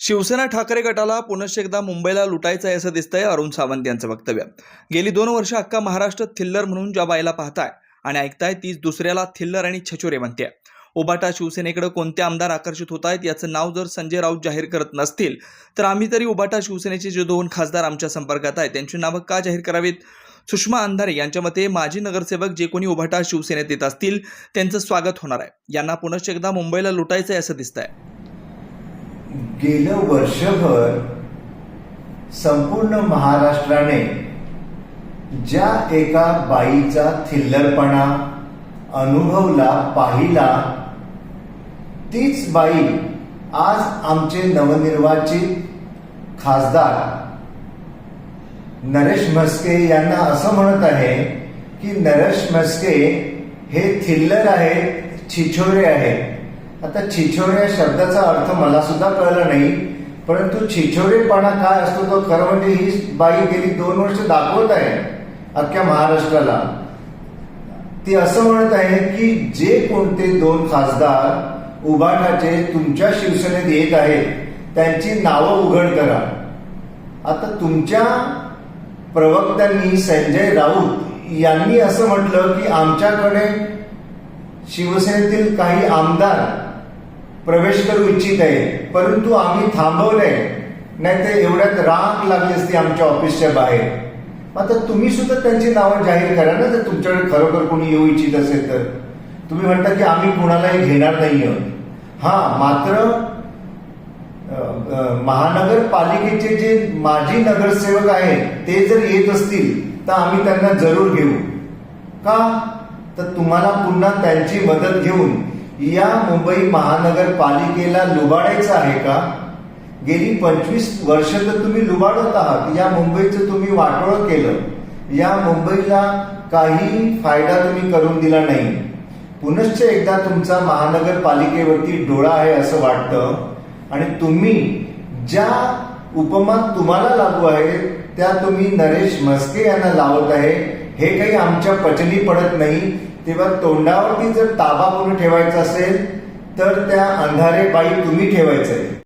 शिवसेना ठाकरे गटाला पुनश्च एकदा मुंबईला लुटायचं आहे असं दिसतंय अरुण सावंत यांचं वक्तव्य. गेली दोन वर्ष अख्खा महाराष्ट्र थिल्लर म्हणून ज्या बाईला पाहताय आणि ऐकताय तीच दुसऱ्याला थिल्लर आणि छचुरे म्हणते. उबाटा शिवसेनेकडे कोणते आमदार आकर्षित होत आहेत याचं नाव जर संजय राऊत जाहीर करत नसतील तर आम्ही तरी उबाटा शिवसेनेचे जे दोन खासदार आमच्या संपर्कात आहेत त्यांची नावं का जाहीर करावीत? सुषमा अंधारे यांच्या मते माजी नगरसेवक जे कोणी उभाटा शिवसेनेत येत असतील त्यांचं स्वागत होणार आहे. यांना पुनश्च एकदा मुंबईला लुटायचं आहे असं दिसतंय. गेलं वर्षभर संपूर्ण महाराष्ट्राने ज्या एका बाईचा थिल्लरपणा अनुभवला पाहिला तीच बाई आज आमचे नवनिर्वाचित खासदार नरेश म्हस्के यांना असं म्हणत आहे की नरेश म्हस्के हे थिल्लर आहेत छिछोरे आहेत. आता छिछोरे या शब्दाचा अर्थ मला सुद्धा कळला नाही परंतु छिछोरेपणा काय असतो तो खरं म्हणजे ही बाई गेली दोन वर्ष दाखवत आहे अख्ख्या महाराष्ट्राला. ती असं म्हणत आहे की जे कोणते दोन खासदार उभाटाचे तुमच्या शिवसेनेत येत आहेत त्यांची नावं उघड करा. आता तुमच्या प्रवक्त्यांनी संजय राऊत यांनी असं म्हटलं की आमच्याकडे शिवसेनेतील काही आमदार प्रवेश करू इच्छित आहे. परंतु आम्ही थांबवलंय. नाही तर एवढ्यात राग लागली असती आमच्या ऑफिसच्या बाहेर. आता तुम्ही सुद्धा त्यांची नावं जाहीर करा ना जर तुमच्याकडे खरोखर कोणी येऊ इच्छित असेल तर. तुम्ही म्हणता की आम्ही कुणालाही घेणार नाही आहोत हा मात्र महानगरपालिकेचे जे माजी नगरसेवक आहेत ते जर येत असतील तर आम्ही त्यांना जरूर घेऊ. का? तर तुम्हाला पुन्हा त्यांची मदत घेऊन या मुंबई महानगरपालिकेला लुबाडायचं आहे का? गेली पंचवीस वर्ष तर तुम्ही लुबाडत आहात. या मुंबईचं तुम्ही वाटोळ केलं. या मुंबईला काही फायदा तुम्ही करून दिला नाही. पुनश्च एकदा तुमचा महानगरपालिकेवरती डोळा आहे असं वाटतं. आणि तुम्ही ज्या उपमा तुम्हाला लागू आहे त्या तुम्ही नरेश म्हस्के यांना लावत आहे. हे काही आमच्या पचनी पडत नाही. तेव्हा तोंडावरती जर ताबा म्हणून ठेवायचा असेल तर त्या अंधारे बाई तुम्ही ठेवायचं आहे.